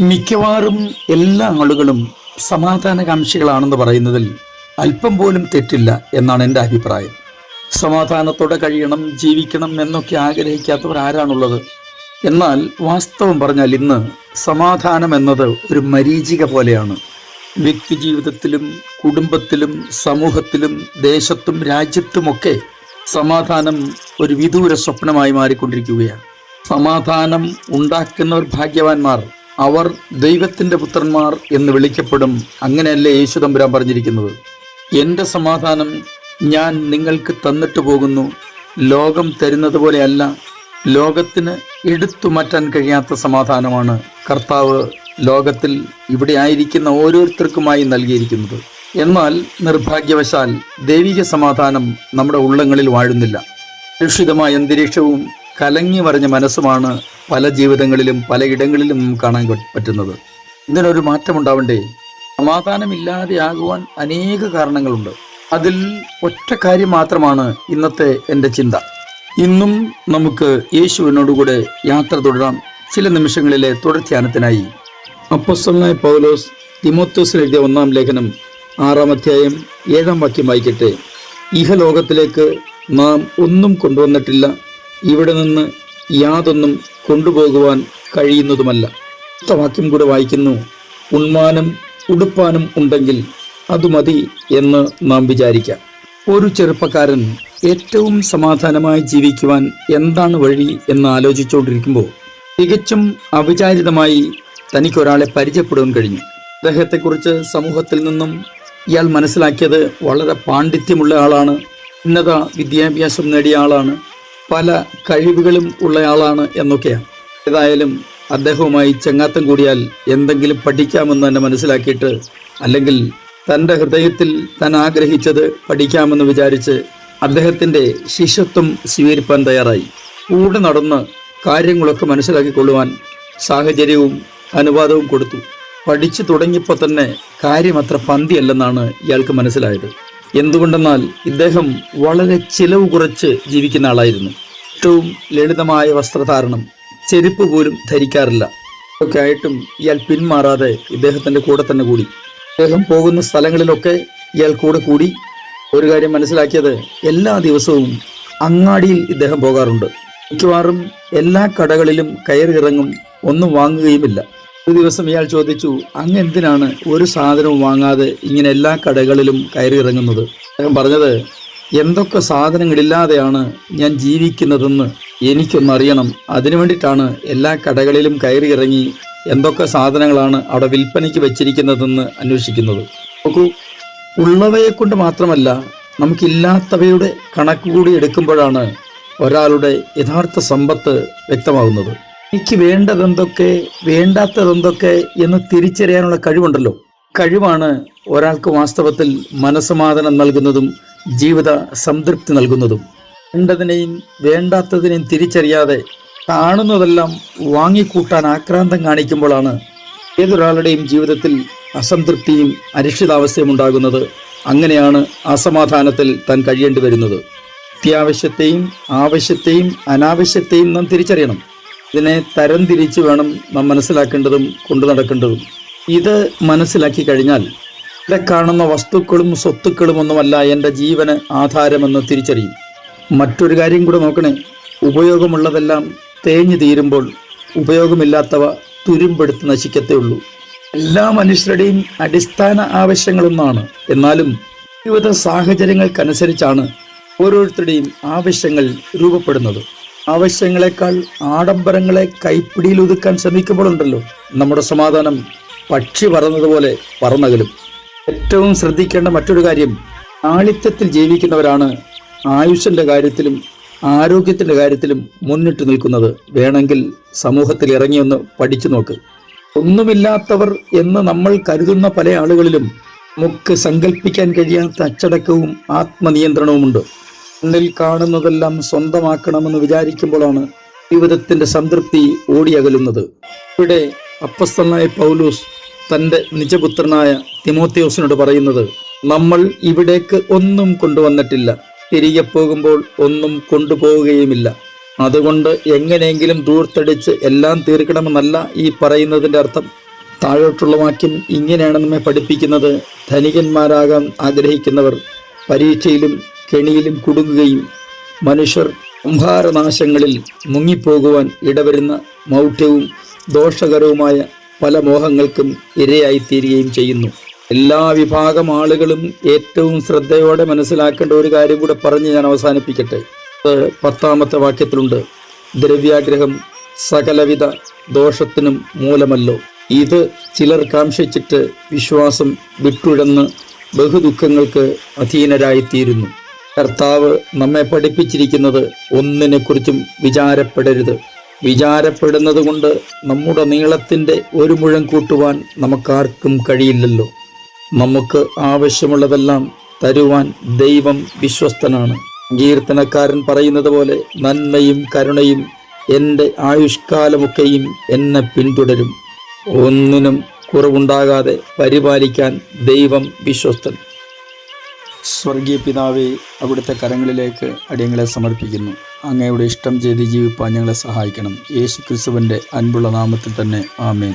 മിക്കവാറും എല്ലാ ആളുകളും സമാധാനകാംക്ഷികളാണെന്ന് പറയുന്നതിൽ അല്പം പോലും തെറ്റില്ല എന്നാണ് എന്റെ അഭിപ്രായം. സമാധാനത്തോടെ കഴിയണം ജീവിക്കണം എന്നൊക്കെ ആഗ്രഹിക്കാത്തവർ ആരാണുള്ളത് എന്നാൽ വാസ്തവം പറഞ്ഞാൽ ഇന്ന് സമാധാനം എന്നത് ഒരു മരീചിക പോലെയാണ്. വ്യക്തി ജീവിതത്തിലും കുടുംബത്തിലും സമൂഹത്തിലും ദേശത്തും രാജ്യത്തുമൊക്കെ സമാധാനം ഒരു വിദൂര സ്വപ്നമായി മാറിക്കൊണ്ടിരിക്കുകയാണ്. സമാധാനം ഉണ്ടാക്കുന്നവർ ഭാഗ്യവാന്മാർ അവർ ദൈവത്തിന്റെ പുത്രന്മാർ എന്ന് വിളിക്കപ്പെടും. അങ്ങനെയല്ലേ യേശു തമ്പുരാൻ പറഞ്ഞിരിക്കുന്നത്. എന്റെ സമാധാനം ഞാൻ നിങ്ങൾക്ക് തന്നിട്ട് പോകുന്നു. ലോകം തരുന്നത് പോലെയല്ല ലോകത്തിന് എടുത്തു മാറ്റാൻ കഴിയാത്ത സമാധാനമാണ്. കർത്താവ് ലോകത്തിൽ ഇവിടെ ആയിരിക്കുന്ന ഓരോരുത്തർക്കുമായി നൽകിയിരിക്കുന്നത്. എന്നാൽ നിർഭാഗ്യവശാൽ ദൈവിക സമാധാനം നമ്മുടെ ഉള്ളങ്ങളിൽ വാഴുന്നില്ല. രക്ഷിതമായ അന്തരീക്ഷവും കലങ്ങി മറിഞ്ഞ മനസ്സുമാണ് പല ജീവിതങ്ങളിലും പലയിടങ്ങളിലും കാണാൻ പറ്റുന്നത്. ഇതിനൊരു മാറ്റമുണ്ടാവണ്ടേ? സമാധാനമില്ലാതെയാകുവാൻ അനേക കാരണങ്ങളുണ്ട്. അതിൽ ഒറ്റ കാര്യം മാത്രമാണ് ഇന്നത്തെ എന്റെ ചിന്ത. ഇന്നും നമുക്ക് യേശുവിനോടുകൂടെ യാത്ര തുടരാം. ചില നിമിഷങ്ങളിലെ തുടർധ്യാനത്തിനായി അപ്പസ്വലനായ പൗലോസ് തിമോത്തോസിന് എഴുതിയ ഒന്നാം ലേഖനം ആറാം അധ്യായം ഏഴാം വാക്യം വായിക്കട്ടെ. ഇഹലോകത്തിലേക്ക് നാം ഒന്നും കൊണ്ടുവന്നിട്ടില്ല. ഇവിടെ നിന്ന് യാതൊന്നും കൊണ്ടുപോകുവാൻ കഴിയുന്നതുമല്ല. വാക്യം കൂടെ വായിക്കുന്നു. ഉണ്മാനും ഉടുപ്പാനും ഉണ്ടെങ്കിൽ അത് മതി എന്ന് നാം വിചാരിക്കാം. ഒരു ചെറുപ്പക്കാരൻ ഏറ്റവും സമാധാനമായി ജീവിക്കുവാൻ എന്താണ് വഴി എന്ന് ആലോചിച്ചുകൊണ്ടിരിക്കുമ്പോൾ തികച്ചും അവിചാരിതമായി തനിക്കൊരാളെ പരിചയപ്പെടുവാൻ കഴിഞ്ഞു. അദ്ദേഹത്തെക്കുറിച്ച് സമൂഹത്തിൽ നിന്നും ഇയാൾ മനസ്സിലാക്കിയത് വളരെ പാണ്ഡിത്യമുള്ള ആളാണ്. ഉന്നത വിദ്യാഭ്യാസം നേടിയ ആളാണ്. പല കഴിവുകളും ഉള്ളയാളാണ് എന്നൊക്കെയാണ്. ഏതായാലും അദ്ദേഹവുമായി ചങ്ങാത്തം കൂടിയാൽ എന്തെങ്കിലും പഠിക്കാമെന്ന് തന്നെ മനസ്സിലാക്കിയിട്ട് അല്ലെങ്കിൽ തന്റെ ഹൃദയത്തിൽ താൻ ആഗ്രഹിച്ചത് പഠിക്കാമെന്ന് വിചാരിച്ച് അദ്ദേഹത്തിന്റെ ശിഷ്യത്വം സ്വീകരിപ്പാൻ തയ്യാറായി. കൂടെ നടന്ന് കാര്യങ്ങളൊക്കെ മനസ്സിലാക്കിക്കൊള്ളുവാൻ സാഹചര്യവും അനുവാദവും കൊടുത്തു. പഠിച്ചു തുടങ്ങിയപ്പോൾ തന്നെ കാര്യം അത്ര പന്തിയല്ലെന്നാണ് ഇയാൾക്ക് മനസ്സിലായത്. എന്തുകൊണ്ടെന്നാൽ ഇദ്ദേഹം വളരെ ചിലവ് കുറച്ച് ജീവിക്കുന്ന ആളായിരുന്നു. ഏറ്റവും ലളിതമായ വസ്ത്രധാരണം ചെരുപ്പ് പോലും ധരിക്കാറില്ല. ഒക്കെ ആയിട്ടും ഇയാൾ പിന്മാറാതെ ഇദ്ദേഹത്തിന്റെ കൂടെ തന്നെ കൂടി. അദ്ദേഹം പോകുന്ന സ്ഥലങ്ങളിലൊക്കെ ഇയാൾ കൂടെ കൂടി. ഒരു കാര്യം മനസ്സിലാക്കിയത് എല്ലാ ദിവസവും അങ്ങാടിയിൽ ഇദ്ദേഹം പോകാറുണ്ട്. മിക്കവാറും എല്ലാ കടകളിലും കയറിയിറങ്ങും ഒന്നും വാങ്ങുകയുമില്ല. ഒരു ദിവസം ഇയാൾ ചോദിച്ചു അങ്ങ് എന്തിനാണ് ഒരു സാധനവും വാങ്ങാതെ ഇങ്ങനെ എല്ലാ കടകളിലും കയറി ഇറങ്ങുന്നത്? അദ്ദേഹം പറഞ്ഞത് എന്തൊക്കെ സാധനങ്ങളില്ലാതെയാണ് ഞാൻ ജീവിക്കുന്നതെന്ന് എനിക്കൊന്നറിയണം. അതിനു വേണ്ടിയിട്ടാണ് എല്ലാ കടകളിലും കയറി ഇറങ്ങി എന്തൊക്കെ സാധനങ്ങളാണ് അവിടെ വിൽപ്പനയ്ക്ക് വെച്ചിരിക്കുന്നതെന്ന് അന്വേഷിക്കുന്നത്. നോക്കൂ ഉള്ളവയെ കൊണ്ട് മാത്രമല്ല നമുക്കില്ലാത്തവയുടെ കണക്ക് കൂടി എടുക്കുമ്പോഴാണ് ഒരാളുടെ യഥാർത്ഥ സമ്പത്ത് വ്യക്തമാകുന്നത്. എനിക്ക് വേണ്ടതെന്തൊക്കെ വേണ്ടാത്തതെന്തൊക്കെ എന്ന് തിരിച്ചറിയാനുള്ള കഴിവുണ്ടല്ലോ. കഴിവാണ് ഒരാൾക്ക് വാസ്തവത്തിൽ മനസ്സമാധാനം നൽകുന്നതും ജീവിത സംതൃപ്തി നൽകുന്നതും. വേണ്ടതിനെയും വേണ്ടാത്തതിനെയും തിരിച്ചറിയാതെ കാണുന്നതെല്ലാം വാങ്ങിക്കൂട്ടാൻ ആക്രാന്തം കാണിക്കുമ്പോഴാണ് ഏതൊരാളുടെയും ജീവിതത്തിൽ അസംതൃപ്തിയും അരക്ഷിതാവസ്ഥയും ഉണ്ടാകുന്നത്. അങ്ങനെയാണ് അസമാധാനത്തിൽ താൻ കഴിയേണ്ടി വരുന്നത്. അത്യാവശ്യത്തെയും ആവശ്യത്തെയും അനാവശ്യത്തെയും നാം തിരിച്ചറിയണം. ഇതിനെ തരം തിരിച്ച് വേണം നാം മനസ്സിലാക്കേണ്ടതും കൊണ്ടു നടക്കേണ്ടതും. ഇത് മനസ്സിലാക്കി കഴിഞ്ഞാൽ ഇവിടെ കാണുന്ന വസ്തുക്കളും സ്വത്തുക്കളും ഒന്നുമല്ല എന്റെ ജീവന് ആധാരമെന്ന് തിരിച്ചറിയും. മറ്റൊരു കാര്യം കൂടെ നോക്കണേ. ഉപയോഗമുള്ളതെല്ലാം തേഞ്ഞു തീരുമ്പോൾ ഉപയോഗമില്ലാത്തവ തുരുമ്പെടുത്ത് നശിക്കത്തേ ഉള്ളൂ. എല്ലാ മനുഷ്യരുടെയും അടിസ്ഥാന ആവശ്യങ്ങളൊന്നാണ്. എന്നാലും ജീവിത സാഹചര്യങ്ങൾക്കനുസരിച്ചാണ് ഓരോരുത്തരുടെയും ആവശ്യങ്ങൾ രൂപപ്പെടുന്നത്. ആവശ്യങ്ങളെക്കാൾ ആഡംബരങ്ങളെ കൈപ്പിടിയിൽ ഒതുക്കാൻ ശ്രമിക്കുമ്പോഴുണ്ടല്ലോ. നമ്മുടെ സമാധാനം പക്ഷി പറന്നതുപോലെ പറന്നകലും. ഏറ്റവും ശ്രദ്ധിക്കേണ്ട മറ്റൊരു കാര്യം ആളിത്യത്തിൽ ജീവിക്കുന്നവരാണ് ആയുഷിന്റെ കാര്യത്തിലും ആരോഗ്യത്തിന്റെ കാര്യത്തിലും മുന്നിട്ട് നിൽക്കുന്നത്. വേണമെങ്കിൽ സമൂഹത്തിൽ ഇറങ്ങിയൊന്ന് പഠിച്ചു നോക്ക്. ഒന്നുമില്ലാത്തവർ എന്ന് നമ്മൾ കരുതുന്ന പല ആളുകളിലും നമുക്ക് സങ്കല്പിക്കാൻ കഴിയാത്ത അച്ചടക്കവും ആത്മനിയന്ത്രണവുമുണ്ട്. കണ്ണിൽ കാണുന്നതെല്ലാം സ്വന്തമാക്കണമെന്ന് വിചാരിക്കുമ്പോഴാണ് ജീവിതത്തിന്റെ സംതൃപ്തി ഓടിയകലുന്നത്. ഇവിടെ അപ്പസ്തനായ പൗലൂസ് തന്റെ നിജപുത്രനായ തിമോത്തിയോസിനോട് പറയുന്നത് നമ്മൾ ഇവിടേക്ക് ഒന്നും കൊണ്ടുവന്നിട്ടില്ല. തിരികെ പോകുമ്പോൾ ഒന്നും കൊണ്ടുപോവുകയുമില്ല. അതുകൊണ്ട് എങ്ങനെയെങ്കിലും ദൂർത്തടിച്ച് എല്ലാം തീർക്കണമെന്നല്ല ഈ പറയുന്നതിന്റെ അർത്ഥം. താഴോട്ടുള്ള വാക്യം ഇങ്ങനെയാണ് നമ്മെ പഠിപ്പിക്കുന്നത്. ധനികന്മാരാകാൻ ആഗ്രഹിക്കുന്നവർ പരീക്ഷയിലും കെണിയിലും കുടുങ്ങുകയും മനുഷ്യർ സംഹാരനാശങ്ങളിൽ മുങ്ങിപ്പോകുവാൻ ഇടവരുന്ന മൗഢ്യവും ദോഷകരവുമായ പല മോഹങ്ങൾക്കും ഇരയായിത്തീരുകയും ചെയ്യുന്നു. എല്ലാ വിഭാഗം ആളുകളും ഏറ്റവും ശ്രദ്ധയോടെ മനസ്സിലാക്കേണ്ട ഒരു കാര്യം കൂടെ പറഞ്ഞ് ഞാൻ അവസാനിപ്പിക്കട്ടെ. അത് പത്താമത്തെ വാക്യത്തിലുണ്ട്. ദ്രവ്യാഗ്രഹം സകലവിധ ദോഷത്തിനും മൂലമല്ലോ. ഇത് ചിലർ കാംക്ഷിച്ചിട്ട് വിശ്വാസം വിട്ടുഴന്ന് ബഹുദുഃഖങ്ങൾക്ക് അധീനരായിത്തീരുന്നു. കർത്താവ് നമ്മെ പഠിപ്പിച്ചിരിക്കുന്നത് ഒന്നിനെക്കുറിച്ചും വിചാരപ്പെടരുത്. വിചാരപ്പെടുന്നത് കൊണ്ട് നമ്മുടെ നീളത്തിന്റെ ഒരു മുഴം കൂട്ടുവാൻ നമുക്കാർക്കും കഴിയില്ലല്ലോ. നമുക്ക് ആവശ്യമുള്ളതെല്ലാം തരുവാൻ ദൈവം വിശ്വസ്തനാണ്. കീർത്തനക്കാരൻ പറയുന്നത് പോലെ നന്മയും കരുണയും എന്റെ ആയുഷ്കാലമൊക്കെയും എന്നെ പിന്തുടരും. ഒന്നിനും കുറവുണ്ടാകാതെ പരിപാലിക്കാൻ ദൈവം വിശ്വസ്തൻ. സ്വർഗീയ പിതാവെ അവിടുത്തെ കരങ്ങളിലേക്ക് അടിയങ്ങളെ സമർപ്പിക്കുന്നു. അങ്ങയുടെ ഇഷ്ടം ചെയ്ത് ജീവിപ്പാൻ ഞങ്ങളെ സഹായിക്കണം. യേശു ക്രിസ്തുവിന്റെ അൻപുള്ള നാമത്തിൽ തന്നെ ആമേൻ.